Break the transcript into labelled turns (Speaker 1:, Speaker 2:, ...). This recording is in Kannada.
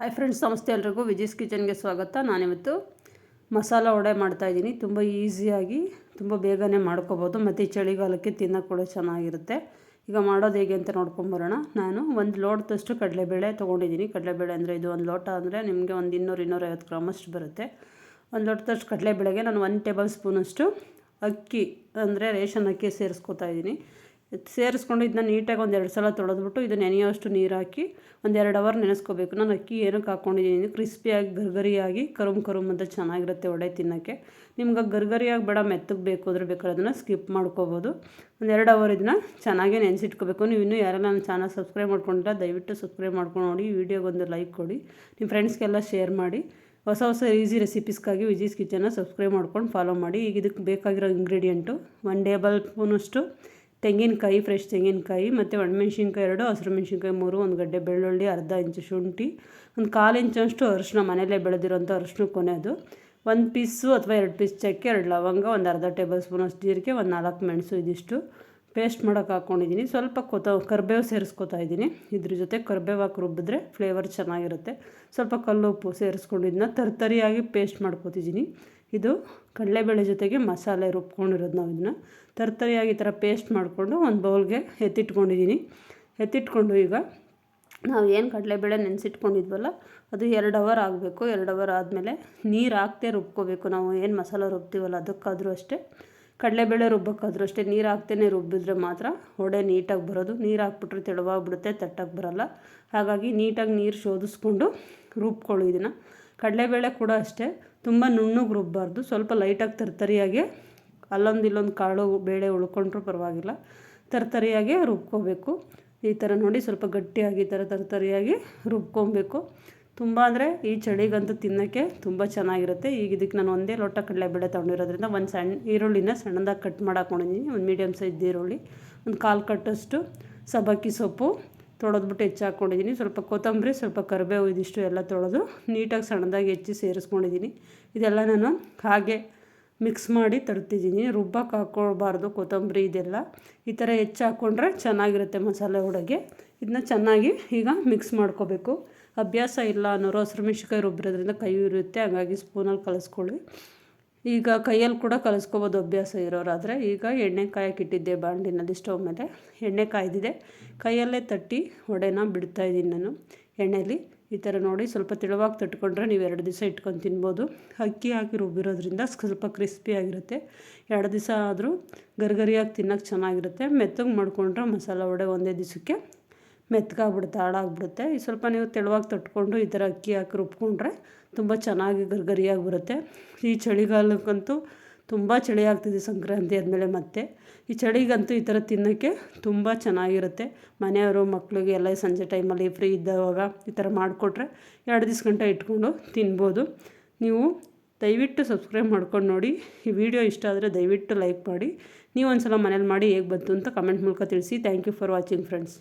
Speaker 1: ಹಾಯ್ ಫ್ರೆಂಡ್ಸ್ ನಮಸ್ತೆ ಎಲ್ರಿಗೂ. ವಿಜೀಸ್ ಕಿಚನ್ಗೆ ಸ್ವಾಗತ. ನಾನಿವತ್ತು ಮಸಾಲ ವಡೆ ಮಾಡ್ತಾಯಿದ್ದೀನಿ ತುಂಬ ಈಸಿಯಾಗಿ, ತುಂಬ ಬೇಗನೆ ಮಾಡ್ಕೋಬೋದು. ಮತ್ತು ಚಳಿಗಾಲಕ್ಕೆ ತಿನ್ನೋಕೆ ಕೂಡ ಚೆನ್ನಾಗಿರುತ್ತೆ. ಈಗ ಮಾಡೋದು ಹೇಗೆ ಅಂತ ನೋಡ್ಕೊಂಬರೋಣ ನಾನು ಒಂದು ಲೋಟದಷ್ಟು ಕಡಲೆಬೇಳೆ ತೊಗೊಂಡಿದ್ದೀನಿ. ಕಡಲೆಬೇಳೆ ಅಂದರೆ ಇದು ಒಂದು ಲೋಟ ಅಂದರೆ ನಿಮಗೆ ಒಂದು ಇನ್ನೂರು ಇನ್ನೂರೈವತ್ತು ಗ್ರಾಮಷ್ಟು ಬರುತ್ತೆ. ಒಂದು ಲೋಟದಷ್ಟು ಕಡಲೆಬೇಳೆಗೆ ನಾನು ಒಂದು ಟೇಬಲ್ ಸ್ಪೂನಷ್ಟು ಅಕ್ಕಿ ಅಂದರೆ ರೇಷನ್ ಅಕ್ಕಿ ಸೇರಿಸ್ಕೊತಾ ಇದ್ದೀನಿ. ಸೇರಿಸ್ಕೊಂಡು ಇದನ್ನ ನೀಟಾಗಿ ಒಂದು ಎರಡು ಸಲ ತೊಳೆದ್ಬಿಟ್ಟು ಇದು ನೆನೆಯೋಷ್ಟು ನೀರು ಹಾಕಿ ಒಂದು ಎರಡು ಅವರ್ ನೆನೆಸ್ಕೋಬೇಕು. ನಾನು ಅಕ್ಕಿ ಏನಕ್ಕೆ ಹಾಕ್ಕೊಂಡಿದ್ದೀನಿ ಕ್ರಿಸ್ಪಿಯಾಗಿ ಗರ್ಗರಿಯಾಗಿ, ಕರುಮ್ ಕರುಮ್ ಅಂತ ಚೆನ್ನಾಗಿರುತ್ತೆ ಒಡೆ ತಿನ್ನೋಕ್ಕೆ. ನಿಮ್ಗೆ ಗರ್ಗರಿಯಾಗಿ ಬೇಡ, ಮೆತ್ತಗೆ ಬೇಕು, ಅದ್ರ ಬೇಕಾದ್ರೆ ಅದನ್ನು ಸ್ಕಿಪ್ ಮಾಡ್ಕೋಬೋದು. ಒಂದು ಎರಡು ಅವರ್ ಇದನ್ನ ಚೆನ್ನಾಗೆ ನೆನೆಸಿಟ್ಕೋಬೇಕು. ನೀವು ಇನ್ನೂ ಯಾರೆಲ್ಲ ನನ್ನ ಚಾನಲ್ ಸಬ್ಸ್ಕ್ರೈಬ್ ಮಾಡ್ಕೊಂಡಿಲ್ಲ, ದಯವಿಟ್ಟು ಸಬ್ಸ್ಕ್ರೈಬ್ ಮಾಡ್ಕೊಂಡು ನೋಡಿ. ವೀಡಿಯೋಗೊಂದು ಲೈಕ್ ಕೊಡಿ. ನಿಮ್ಮ ಫ್ರೆಂಡ್ಸ್ಗೆಲ್ಲ ಶೇರ್ ಮಾಡಿ. ಹೊಸ ಹೊಸ ಈಸಿ ರೆಸಿಪೀಸ್ಗಾಗಿ ವಿಜೀಸ್ ಕಿಚನ್ನ ಸಬ್ಸ್ಕ್ರೈಬ್ ಮಾಡ್ಕೊಂಡು ಫಾಲೋ ಮಾಡಿ. ಈಗ ಇದಕ್ಕೆ ಬೇಕಾಗಿರೋ ಇಂಗ್ರೀಡಿಯೆಂಟು ಒನ್ ಟೇಬಲ್ ಸ್ಪೂನಷ್ಟು ತೆಂಗಿನಕಾಯಿ ಫ್ರೆಶ್ ತೆಂಗಿನಕಾಯಿ ಮತ್ತು ಒಣಮೆಣ್ಸಿನ್ಕಾಯಿ ಎರಡು ಹಸಿರು ಮೆಣಸಿನ್ಕಾಯಿ ಮೂರು ಒಂದು ಗಡ್ಡೆ ಬೆಳ್ಳುಳ್ಳಿ ಅರ್ಧ ಇಂಚು ಶುಂಠಿ ಒಂದು ಕಾಲು ಇಂಚಷ್ಟು ಅರಿಶಿನ ಮನೆಯಲ್ಲೇ ಬೆಳೆದಿರೋಂಥ ಅರಿಶಿನ ಕೊನೆಯದು ಒಂದು ಪೀಸು ಅಥವಾ ಎರಡು ಪೀಸ್ ಚಕ್ಕೆ ಎರಡು ಲವಂಗ ಒಂದು ಅರ್ಧ ಟೇಬಲ್ ಸ್ಪೂನ್ ಅಷ್ಟು ಜೀರಿಗೆ ಒಂದು ನಾಲ್ಕು ಮೆಣಸು ಇದಿಷ್ಟು ಪೇಸ್ಟ್ ಮಾಡೋಕೆ ಹಾಕ್ಕೊಂಡಿದ್ದೀನಿ ಸ್ವಲ್ಪ ಕೊತ ಕರ್ಬೇವು ಸೇರಿಸ್ಕೊತಾ ಇದ್ದೀನಿ ಇದ್ರ ಜೊತೆ ಕರ್ಬೇವು ಹಾಕಿ ರುಬ್ಬಿದ್ರೆ ಫ್ಲೇವರ್ ಚೆನ್ನಾಗಿರುತ್ತೆ. ಸ್ವಲ್ಪ ಕಲ್ಲುಪ್ಪು ಸೇರಿಸ್ಕೊಂಡಿದ್ದನ್ನ ತರ್ತರಿಯಾಗಿ ಪೇಸ್ಟ್ ಮಾಡ್ಕೊತಿದ್ದೀನಿ ಇದು ಕಡಲೆಬೇಳೆ ಜೊತೆಗೆ ಮಸಾಲೆ ರುಬ್ಕೊಂಡಿರೋದು ನಾವು ಇದನ್ನ ತರ್ತರಿಯಾಗಿ ಈ ಥರ ಪೇಸ್ಟ್ ಮಾಡಿಕೊಂಡು ಒಂದು ಬೌಲ್ಗೆ ಎತ್ತಿಟ್ಕೊಂಡಿದ್ದೀನಿ ಎತ್ತಿಟ್ಕೊಂಡು ಈಗ ನಾವು ಏನು ಕಡಲೆಬೇಳೆ ನೆನೆಸಿಟ್ಕೊಂಡಿದ್ವಲ್ಲ, ಅದು ಎರಡು ಅವರ್ ಆಗಬೇಕು. ಎರಡು ಅವರ್ ಆದಮೇಲೆ ನೀರು ಹಾಕ್ತೇ ರುಬ್ಕೋಬೇಕು. ನಾವು ಏನು ಮಸಾಲೆ ರುಬ್ತೀವಲ್ಲ, ಅದಕ್ಕಾದರೂ ಅಷ್ಟೇ. ಕಡಲೆಬೇಳೆ ರುಬ್ಬಕ್ಕಾದ್ರೂ ಅಷ್ಟೇ. ನೀರು ಹಾಕ್ತೇನೆ, ರುಬ್ಬಿದ್ರೆ ಮಾತ್ರ ವಡೆ ನೀಟಾಗಿ ಬರೋದು. ನೀರು ಹಾಕ್ಬಿಟ್ರೆ ತೆಳುವಾಗ್ಬಿಡುತ್ತೆ ತಟ್ಟಕ್ಕೆ ಬರೋಲ್ಲ. ಹಾಗಾಗಿ ನೀಟಾಗಿ ನೀರು ಶೋಧಿಸ್ಕೊಂಡು ರುಬ್ಕೊಳ್ಳಿ ಇದನ್ನು. ಕಡಲೆಬೇಳೆ ಕೂಡ ಅಷ್ಟೇ. ತುಂಬ ನುಣ್ಣಗೆ ರುಬ್ಬಾರ್ದು. ಸ್ವಲ್ಪ ಲೈಟಾಗಿ ತರ್ತರಿಯಾಗಿ ಅಲ್ಲೊಂದು ಇಲ್ಲೊಂದು ಕಾಳು ಬೇಳೆ ಉಳ್ಕೊಂಡ್ರೂ ಪರವಾಗಿಲ್ಲ. ತರ್ತರಿಯಾಗಿ ರುಬ್ಕೋಬೇಕು. ಈ ಥರ ನೋಡಿ ಸ್ವಲ್ಪ ಗಟ್ಟಿಯಾಗಿ ಈ ಥರ ತರ್ತರಿಯಾಗಿ ರುಬ್ಕೊಬೇಕು. ತುಂಬ ಅಂದರೆ ಈ ಚಳಿಗಂತೂ ತಿನ್ನೋಕ್ಕೆ ತುಂಬ ಚೆನ್ನಾಗಿರುತ್ತೆ. ಈಗ ಇದಕ್ಕೆ ನಾನು ಒಂದೇ ಲೋಟ ಕಡಲೆಬೇಳೆ ತೊಗೊಂಡಿರೋದ್ರಿಂದ ಒಂದು ಸಣ್ಣ ಈರುಳ್ಳಿನ ಸಣ್ಣದಾಗಿ ಕಟ್ ಮಾಡಾಕೊಂಡಿದ್ದೀನಿ ಒಂದು ಮೀಡಿಯಮ್ ಸೈಜ್ ಈರುಳ್ಳಿ, ಒಂದು ಕಾಲು ಕಟ್ಟಷ್ಟು ಸಬ್ಬಕ್ಕಿ ಸೊಪ್ಪು ತೊಳೆದ್ಬಿಟ್ಟು ಹೆಚ್ಚು ಹಾಕ್ಕೊಂಡಿದ್ದೀನಿ. ಸ್ವಲ್ಪ ಕೊತ್ತಂಬರಿ, ಸ್ವಲ್ಪ ಕರಿಬೇವು ಇದಿಷ್ಟು ಎಲ್ಲ ತೊಳೆದು ನೀಟಾಗಿ ಸಣ್ಣದಾಗಿ ಹೆಚ್ಚಿ ಸೇರಿಸ್ಕೊಂಡಿದ್ದೀನಿ. ಇದೆಲ್ಲ ನಾನು ಹಾಗೆ ಮಿಕ್ಸ್ ಮಾಡಿ ತರ್ತಿದ್ದೀನಿ. ರುಬ್ಬಕ್ಕೆ ಹಾಕ್ಕೊಳ್ಬಾರ್ದು ಕೊತ್ತಂಬರಿ ಇದೆಲ್ಲ. ಈ ಥರ ಹೆಚ್ಚು ಹಾಕ್ಕೊಂಡ್ರೆ ಚೆನ್ನಾಗಿರುತ್ತೆ ಮಸಾಲೆ ಒಳಗೆ ಇದನ್ನ ಚೆನ್ನಾಗಿ ಈಗ ಮಿಕ್ಸ್ ಮಾಡ್ಕೋಬೇಕು. ಅಭ್ಯಾಸ ಇಲ್ಲ ಅನ್ನೋರು ಹಸಿರು ಮೆಣ್ಸಿನ್ಕಾಯಿ ರುಬ್ಬಿರೋದ್ರಿಂದ ಕೈ ಇರುತ್ತೆ ಹಾಗಾಗಿ ಸ್ಪೂನಲ್ಲಿ ಕಲಿಸ್ಕೊಳ್ಳಿ. ಈಗ ಕೈಯಲ್ಲಿ ಕೂಡ ಕಲಿಸ್ಕೋಬೋದು ಅಭ್ಯಾಸ ಇರೋರಾದರೆ. ಈಗ ಎಣ್ಣೆ ಕಾಯಕ್ಕಿಟ್ಟಿದ್ದೆ ಬಾಂಡಿನಲ್ಲಿ ಸ್ಟವ್ ಮೇಲೆ. ಎಣ್ಣೆ ಕಾಯ್ದಿದೆ. ಕೈಯಲ್ಲೇ ತಟ್ಟಿ ಒಡೆನ ಬಿಡ್ತಾಯಿದ್ದೀನಿ ನಾನು ಎಣ್ಣೆಯಲ್ಲಿ ಈ ಥರ ನೋಡಿ ಸ್ವಲ್ಪ ತೆಳುವಾಗಿ ತಟ್ಕೊಂಡ್ರೆ ನೀವು ಎರಡು ದಿವಸ ಇಟ್ಕೊಂಡು ತಿನ್ಬೋದು. ಅಕ್ಕಿ ಹಾಕಿ ರುಬ್ಬಿರೋದ್ರಿಂದ ಸ್ವಲ್ಪ ಕ್ರಿಸ್ಪಿಯಾಗಿರುತ್ತೆ ಎರಡು ದಿವಸ ಆದರೂ ಗರ್ಗರಿಯಾಗಿ ತಿನ್ನೋಕ್ಕೆ ಚೆನ್ನಾಗಿರುತ್ತೆ. ಮೆತ್ತಗೆ ಮಾಡಿಕೊಂಡ್ರೆ ಮಸಾಲ ವಡೆ ಒಂದೇ ದಿವಸಕ್ಕೆ ಮೆತ್ತಗಾಗ್ಬಿಡುತ್ತೆ, ಹಾಳಾಗ್ಬಿಡುತ್ತೆ. ಈ ಸ್ವಲ್ಪ ನೀವು ತೆಳುವಾಗಿ ತಟ್ಕೊಂಡು ಈ ಥರ ಅಕ್ಕಿ ಹಾಕಿ ರುಬ್ಕೊಂಡ್ರೆ ತುಂಬ ಚೆನ್ನಾಗಿ ಗರ್ಗರಿಯಾಗಿ ಬರುತ್ತೆ. ಈ ಚಳಿಗಾಲಕ್ಕಂತೂ ತುಂಬ ಚಳಿ ಆಗ್ತಿದೆ ಸಂಕ್ರಾಂತಿ ಆದಮೇಲೆ ಮತ್ತೆ. ಈ ಚಳಿಗಂತೂ ಈ ಥರ ತಿನ್ನೋಕ್ಕೆ ತುಂಬ ಚೆನ್ನಾಗಿರುತ್ತೆ. ಮನೆಯವರು ಮಕ್ಕಳಿಗೆ ಎಲ್ಲ ಸಂಜೆ ಟೈಮಲ್ಲಿ ಫ್ರೀ ಇದ್ದಾಗ ಈ ಥರ ಮಾಡಿಕೊಟ್ರೆ ಎರಡು ದಿವ್ಸ ಗಂಟೆ ಇಟ್ಕೊಂಡು ತಿನ್ಬೋದು. ನೀವು ದಯವಿಟ್ಟು ಸಬ್ಸ್ಕ್ರೈಬ್ ಮಾಡ್ಕೊಂಡು ನೋಡಿ. ಈ ವಿಡಿಯೋ ಇಷ್ಟ ಆದರೆ ದಯವಿಟ್ಟು ಲೈಕ್ ಮಾಡಿ. ನೀವು ಒಂದು ಸಲ ಮನೇಲಿ ಮಾಡಿ ಹೇಗೆ ಬಂತು ಅಂತ ಕಮೆಂಟ್ ಮೂಲಕ ತಿಳಿಸಿ. Thank you for watching friends